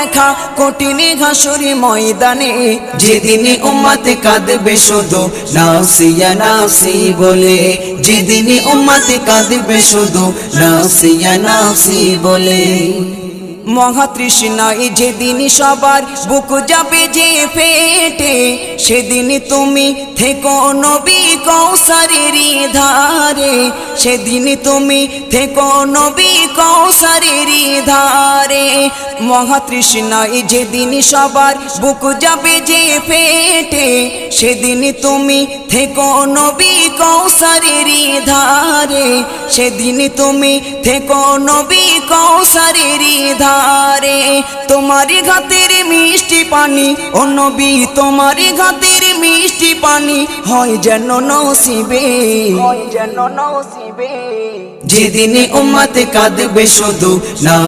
কথা কঠিন ঘাসরি ময়দানে, যেদিন উম্মাতে কাঁদবে শুধু নাসিয়া নাসি বলে, যেদিন উম্মাতে কাঁদবে শুধু নাসিয়া নাসি বলে। মহাতৃষ্ণায় যেদিন সবার বুক যাবে যে ফেটে, সেদিন তুমি থেকো নবী কৌসারের ধারে, সেদিন তুমি থেকো নবী কৌসারের ধারে। মহাতৃষ্ণায় যেদিন সবার বুক যাবে যে ফেটে সেদিন তুমি থেকো নবী কৌসারের ধারে সেদিন তুমি থেকো নবী ধারে। তোমারই ঘাতের মিষ্টি পানি ও নবী তোমারই ঘাতের মিষ্টি পানি হয় যেন নসিবে। হয় যেন নসিবে। যেদিন উম্মতে কাঁদবে শুধু না